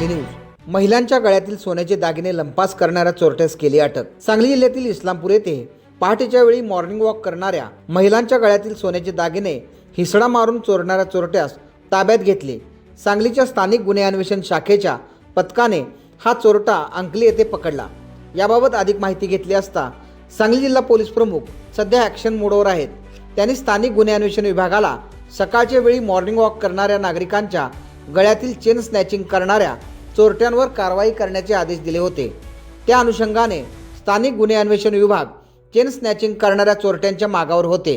Sangli news. महिलांच्या गळ्यातील सोन्याचे दागिने लंपास करणाऱ्या चोरट्यास केली अटक. सांगली जिल्ह्यातील इस्लामपूर येथे पहाटेच्या वेळी मॉर्निंग वॉक करणाऱ्या महिलांच्या गळ्यातील सोन्याचे दागिने हिसडा मारून चोरणाऱ्या चोरट्यास ताब्यात घेतले. सांगलीच्या स्थानिक गुन्हे अन्वेषण शाखेच्या पथकाने हा चोरटा अंकली येथे पकडला. याबाबत अधिक माहिती घेतली असता सांगली जिल्हा पोलीस प्रमुख सध्या ॲक्शन मोडवर आहेत. त्यांनी स्थानिक गुन्हे अन्वेषण विभागाला सकाळच्या वेळी मॉर्निंग वॉक करणाऱ्या नागरिकांच्या गळ्यातील चेन स्नॅचिंग करणाऱ्या चोरट्यांवर कारवाई करण्याचे आदेश दिले होते. त्या अनुषंगाने स्थानिक गुन्हे अन्वेषण विभाग चेन स्नॅचिंग करणाऱ्या चोरट्यांच्या मागावर होते.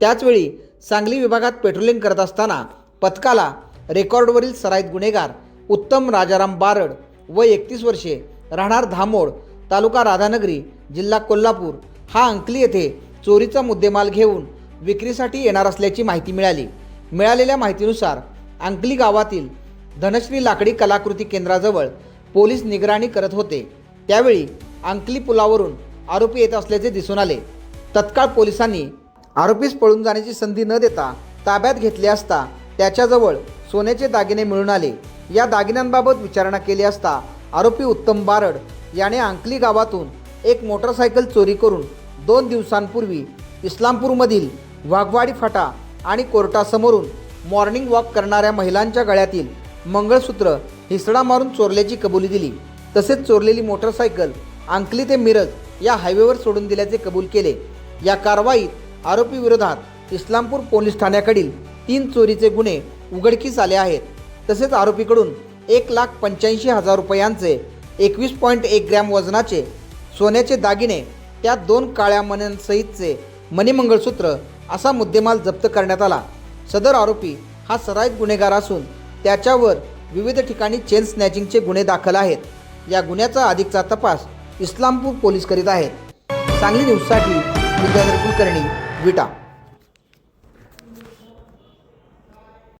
त्याचवेळी सांगली विभागात पेट्रोलिंग करत असताना पथकाला रेकॉर्डवरील सराईत गुन्हेगार उत्तम राजाराम बारड व एकतीस वर्षे राहणार धामोड तालुका राधानगरी जिल्हा कोल्हापूर हा अंकली येथे चोरीचा मुद्देमाल घेऊन विक्रीसाठी येणार असल्याची माहिती मिळाली. मिळालेल्या माहितीनुसार अंकली गावातील धनश्री लाकडी कलाकृती केंद्राजवळ पोलीस निगराणी करत होते. त्यावेळी अंकली पुलावरून आरोपी येत असल्याचे दिसून आले. तत्काळ पोलिसांनी आरोपीस पळून जाण्याची संधी न देता ताब्यात घेतले असता त्याच्याजवळ सोन्याचे दागिने मिळून आले. या दागिन्यांबाबत विचारणा केली असता आरोपी उत्तम बारड याने अंकली गावातून एक मोटरसायकल चोरी करून दोन दिवसांपूर्वी इस्लामपूरमधील वाघवाडी फाटा आणि कोर्टासमोरून मॉर्निंग वॉक करणाऱ्या महिलांच्या गळ्यातील मंगळसूत्र हिसडा मारून चोरल्याची कबुली दिली. तसेच चोरलेली मोटरसायकल अंकली ते मिरज या हायवेवर सोडून दिल्याचे कबूल केले. या कारवाईत आरोपी विरोधात इस्लामपूर पोलीस ठाण्याकडील तीन चोरीचे गुन्हे उघडकीस आले आहेत. तसेच आरोपीकडून एक लाख पंच्याऐंशी हजार रुपयांचे एकवीस पॉईंट एक ग्रॅम वजनाचे सोन्याचे दागिने त्यात दोन काळ्या मण्यांसहितचे मणिमंगळसूत्र असा मुद्देमाल जप्त करण्यात आला. सदर आरोपी हा सराईत गुन्हेगार असून त्याच्यावर विविध ठिकाणी चेन स्नॅचिंगचे गुन्हे दाखल आहेत. या गुन्ह्याचा अधिकचा तपास इस्लामपूर पोलीस करीत आहेत. सांगली न्यूजसाठी विद्याधर कुलकर्णी विटा.